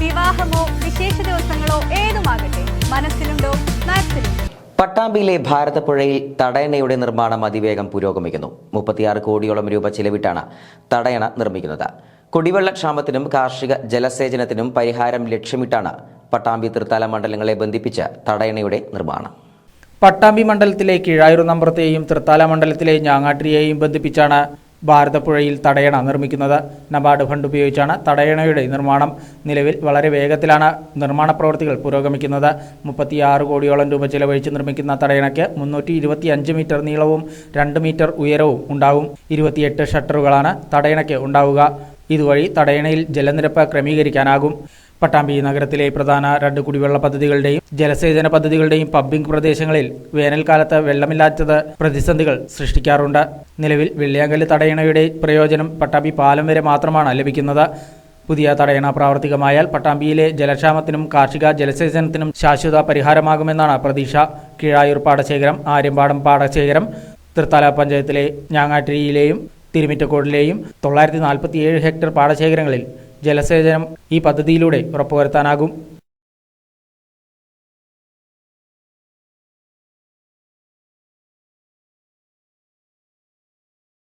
വിവാഹമോ വിശേഷ ദിവസങ്ങളോ ഏതുമാകട്ടെ മനസ്സിലുണ്ടോ മാക്സിലുണ്ടോ പട്ടാമ്പിയിലെ ഭാരതപ്പുഴയിൽ തടയണയുടെ നിർമ്മാണം അതിവേഗം പുരോഗമിക്കുന്നു. മുപ്പത്തിയാറ് കോടിയോളം രൂപ ചിലവിട്ടാണ് തടയണ നിർമ്മിക്കുന്നത്. കുടിവെള്ളക്ഷാമത്തിനും കാർഷിക ജലസേചനത്തിനും പരിഹാരം ലക്ഷ്യമിട്ടാണ് പട്ടാമ്പി തൃത്താല മണ്ഡലങ്ങളെ ബന്ധിപ്പിച്ച് തടയണയുടെ നിർമ്മാണം. പട്ടാമ്പി മണ്ഡലത്തിലെ കീഴായൂർ നമ്പ്രത്തെയും തൃത്താല മണ്ഡലത്തിലെ ഞാങ്ങാട്ടിരിയെയും ബന്ധിപ്പിച്ചാണ് ഭാരതപ്പുഴയിൽ തടയണ നിർമ്മിക്കുന്നത്. നബാർഡ് ഫണ്ട് ഉപയോഗിച്ചാണ് തടയണയുടെ നിർമ്മാണം. നിലവിൽ വളരെ വേഗത്തിലാണ് നിർമ്മാണ പ്രവൃത്തികൾ പുരോഗമിക്കുന്നത്. മുപ്പത്തിയാറ് കോടിയോളം രൂപ ചെലവഴിച്ച് നിർമ്മിക്കുന്ന തടയണയ്ക്ക് മുന്നൂറ്റി ഇരുപത്തി അഞ്ച് മീറ്റർ നീളവും രണ്ട് മീറ്റർ ഉയരവും ഉണ്ടാവും. ഇരുപത്തിയെട്ട് ഷട്ടറുകളാണ് തടയണയ്ക്ക് ഉണ്ടാവുക. ഇതുവഴി തടയണയിൽ ജലനിരപ്പ് ക്രമീകരിക്കാനാകും. പട്ടാമ്പി നഗരത്തിലെ പ്രധാന രണ്ട് കുടിവെള്ള പദ്ധതികളുടെയും ജലസേചന പദ്ധതികളുടെയും പബ്ബിംഗ് പ്രദേശങ്ങളിൽ വേനൽക്കാലത്ത് വെള്ളമില്ലാത്തത് പ്രതിസന്ധികൾ സൃഷ്ടിക്കാറുണ്ട്. നിലവിൽ വെള്ളിയാങ്കല്ല് തടയണയുടെ പ്രയോജനം പട്ടാമ്പി പാലം വരെ മാത്രമാണ് ലഭിക്കുന്നത്. പുതിയ തടയണ പ്രാവർത്തികമായാൽ പട്ടാമ്പിയിലെ ജലക്ഷാമത്തിനും കാർഷിക ജലസേചനത്തിനും ശാശ്വത പരിഹാരമാകുമെന്നാണ് പ്രതീക്ഷ. കീഴായൂർ പാടശേഖരം ആര്യമ്പാടം പാടശേഖരം തൃത്താല പഞ്ചായത്തിലെ ഞാങ്ങാട്ടിരിയിലെയും തിരുമിറ്റക്കോടിലെയും തൊള്ളായിരത്തി നാൽപ്പത്തിയേഴ് ഹെക്ടർ പാടശേഖരങ്ങളിൽ ജലസേചനം ഈ പദ്ധതിയിലൂടെ ഉറപ്പുവരുത്താനാകും